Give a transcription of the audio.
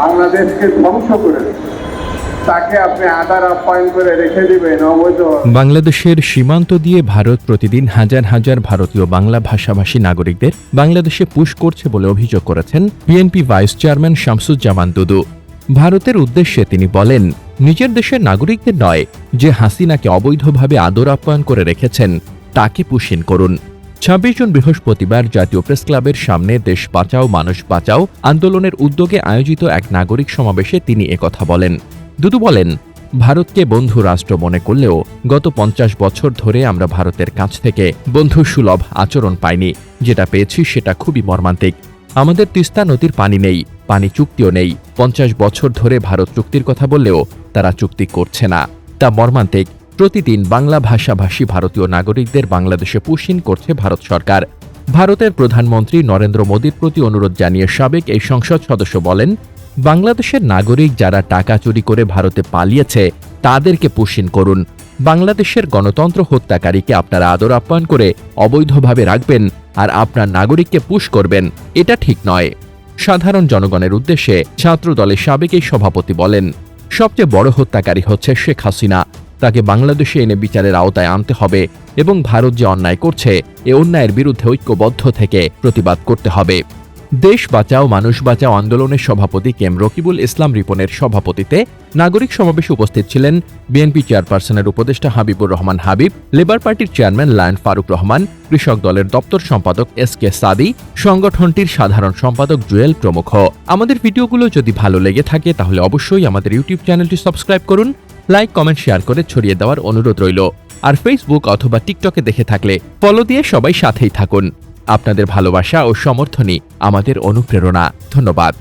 বাংলাদেশকে ধ্বংস তাকে আপনি আদার আপ্যায়ন করে রেখে দিবেন অবৈধ বাংলাদেশের সীমান্ত দিয়ে ভারত প্রতিদিন হাজার হাজার ভারতীয় বাংলা ভাষাভাষী নাগরিকদের বাংলাদেশে পুশ করছে বলে অভিযোগ করেছেন BNP vice chairman Shamsuzzaman Dudu. ভারতের উদ্দেশ্যে তিনি বলেন, নিজের দেশের নাগরিকদের নয়, যে হাসিনাকে অবৈধভাবে আদর আপ্যায়ন করে রেখেছেন, তাকে পুশিন করুন। ছাব্বিশ জন বৃহস্পতিবার জাতীয় প্রেস ক্লাবের সামনে দেশ বাঁচাও, মানুষ বাঁচাও আন্দোলনের উদ্যোগে আয়োজিত এক নাগরিক সমাবেশে তিনি একথা বলেন। দুদু বলেন, ভারতকে বন্ধু রাষ্ট্র মনে করলেও গত পঞ্চাশ বছর ধরে আমরা ভারতের কাছ থেকে বন্ধু সুলভ আচরণ পাইনি। যেটা পেয়েছি সেটা খুবই মর্মান্তিক। আমাদের তিস্তা নদীর পানি নেই, পানি চুক্তিও নেই। পঞ্চাশ বছর ধরে ভারত চুক্তির কথা বললেও তারা চুক্তি করছে না। তা মর্মান্তিক। প্রতিদিন বাংলা ভাষাভাষী ভারতীয় নাগরিকদের বাংলাদেশে পুশিন করছে ভারত সরকার। ভারতের প্রধানমন্ত্রী নরেন্দ্র মোদীর প্রতি অনুরোধ জানিয়ে সাবেক এই সংসদ সদস্য বলেন, বাংলাদেশের নাগরিক যারা টাকা চুরি করে ভারতে পালিয়েছে, তাদেরকে পুশিন করুন। বাংলাদেশের গণতন্ত্র হত্যাকারীকে আপনারা আদর আপ্যায়ন করে অবৈধভাবে রাখবেন আর আপনার নাগরিককে পুশ করবেন, এটা ঠিক নয়। সাধারণ জনগণের উদ্দেশ্যে ছাত্র দলের সাবেক এই সভাপতি বলেন, সবচেয়ে বড় হত্যাকারী হচ্ছে শেখ হাসিনা। তাকে বাংলাদেশে এনে বিচারের আওতায় আনতে হবে এবং ভারত যে অন্যায় করছে, এ অন্যায়ের বিরুদ্ধে ঐক্যবদ্ধ থেকে প্রতিবাদ করতে হবে। দেশ বাঁচাও, মানুষ বাঁচাও আন্দোলনের সভাপতি কেম রকিবুল ইসলাম রিপনের সভাপতিতে নাগরিক সমাবেশে উপস্থিত ছিলেন বিএনপি চেয়ারপারসনের উপদেষ্টা হাবিবুর রহমান হাবিব, লেবার পার্টির চেয়ারম্যান লায়ন ফারুক রহমান, কৃষক দলের দপ্তর সম্পাদক এস কে সাদি, সংগঠনটির সাধারণ সম্পাদক জুয়েল প্রমুখ। আমাদের ভিডিওগুলো যদি ভালো লেগে থাকে তাহলে অবশ্যই আমাদের ইউটিউব চ্যানেলটি সাবস্ক্রাইব করুন লাইক কমেন্ট শেয়ার করে ছড়িয়ে দেওয়ার অনুরোধ রইল। আর ফেসবুক অথবা টিকটকে দেখে থাকলে ফলো দিয়ে সবাই সাথেই থাকুন। আপনাদের ভালোবাসা ও সমর্থনই আমাদের অনুপ্রেরণা। ধন্যবাদ।